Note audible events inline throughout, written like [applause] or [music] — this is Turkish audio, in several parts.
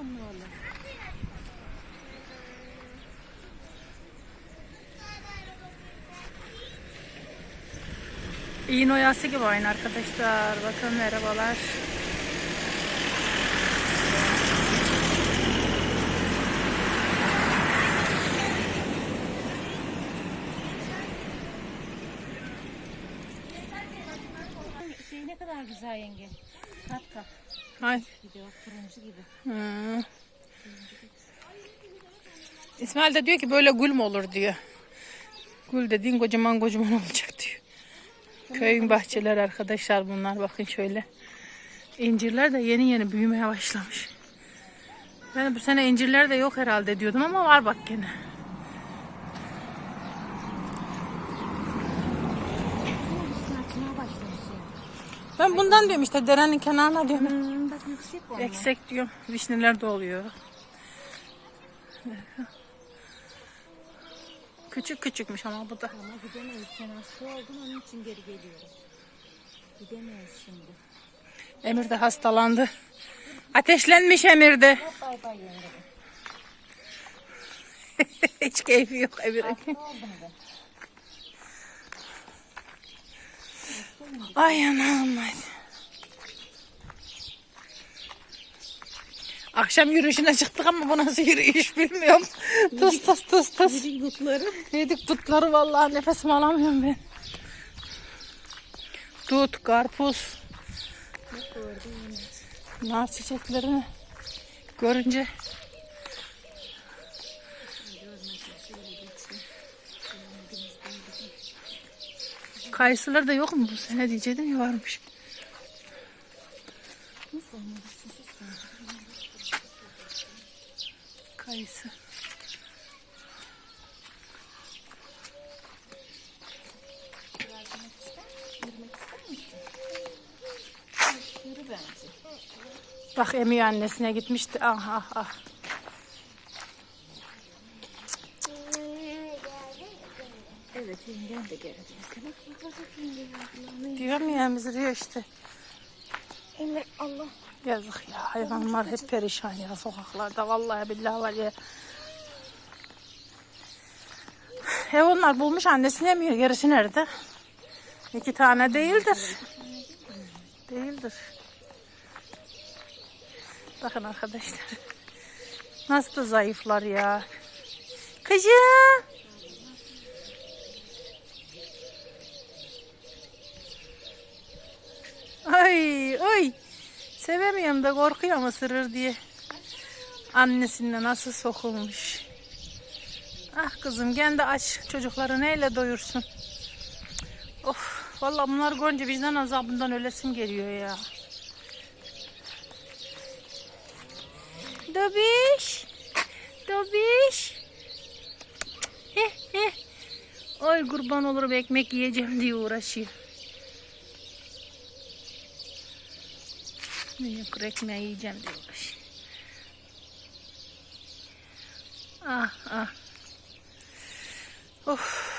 anlıyorlar. İğne oyası gibi aynı arkadaşlar. Bakın merhabalar. Şey ne kadar güzel yenge. Kat kat. Ay. gidiyor turuncu gibi. Hı. İsmail de diyor ki böyle gül mü olur diyor. Gül dediğin kocaman kocaman [laughs] olacak diyor. Köyün bahçeleri arkadaşlar bunlar bakın şöyle. İncirler de yeni yeni büyümeye başlamış. Ben bu sene incirler de yok herhalde diyordum ama var bak gene. Ben bundan diyorum işte derenin kenarına diyorum. Hmm, yüksek onlar. Eksik diyorum. Vişneler de oluyor. Küçük küçükmüş ama bu da. Ama gidemeyiz. Sen hasta oldun onun için geri geliyoruz. Gidemeyiz şimdi. Emir de hastalandı. Ateşlenmiş Emir de. Bay bay yenge. [laughs] Hiç keyfi yok Emir'in. Ay anam. ay. Akşam yürüyüşüne çıktık ama bu nasıl yürüyüş bilmiyorum. [laughs] Tıs tıs tıs tıs. Yudukları. Yedik dutları vallahi nefesimi alamıyorum ben. Dut, karpuz, nar çiçeklerini görünce Kayısılar da yok mu bu sene diyecektim ya varmış. Kayısı. Bak Emi annesine gitmişti. Ah ah ah. Evet yengen de geldi. Bak bak bak yenge ya. Diyorum ya emziriyor işte. Emre Allah. Yazık ya hayvanlar hep perişan ya sokaklarda vallahi billahi var ya. Ev onlar bulmuş annesini yemiyor gerisi nerede? İki tane değildir. Değildir. Bakın arkadaşlar. Nasıl da zayıflar ya. Kızım. Ay ay. Sevemiyorum da korkuyorum ısırır diye. Annesinde nasıl sokulmuş. Ah kızım kendi aç çocukları neyle doyursun. Of vallahi bunlar görünce vicdan azabından ölesim geliyor ya. Dobiş. Dobiş. Heh heh. Ay kurban olurum ekmek yiyeceğim diye uğraşıyor. Benim kuru ekmeği yiyeceğim uğraşıyor. Ah ah. Of.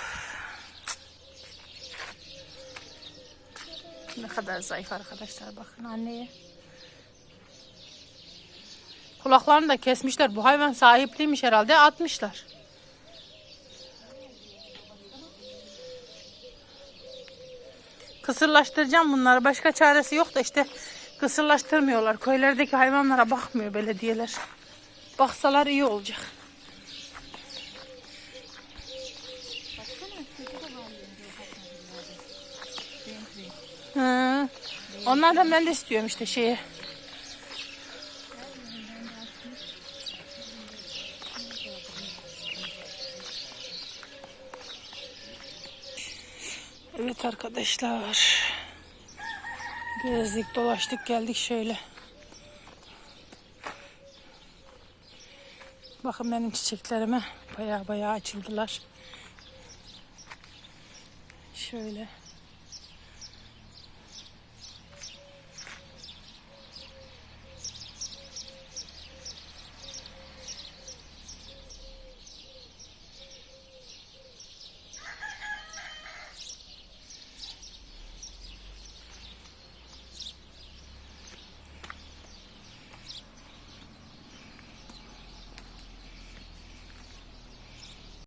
Ne kadar zayıf arkadaşlar bakın anneye. Kulaklarını da kesmişler. Bu hayvan sahipliymiş herhalde atmışlar. Kısırlaştıracağım bunları. Başka çaresi yok da işte kısırlaştırmıyorlar. Köylerdeki hayvanlara bakmıyor belediyeler. Baksalar iyi olacak. Hı. Onlardan ben de istiyorum işte şeye. Evet arkadaşlar. Gezdik dolaştık geldik şöyle. Bakın benim çiçeklerime baya baya açıldılar. Şöyle.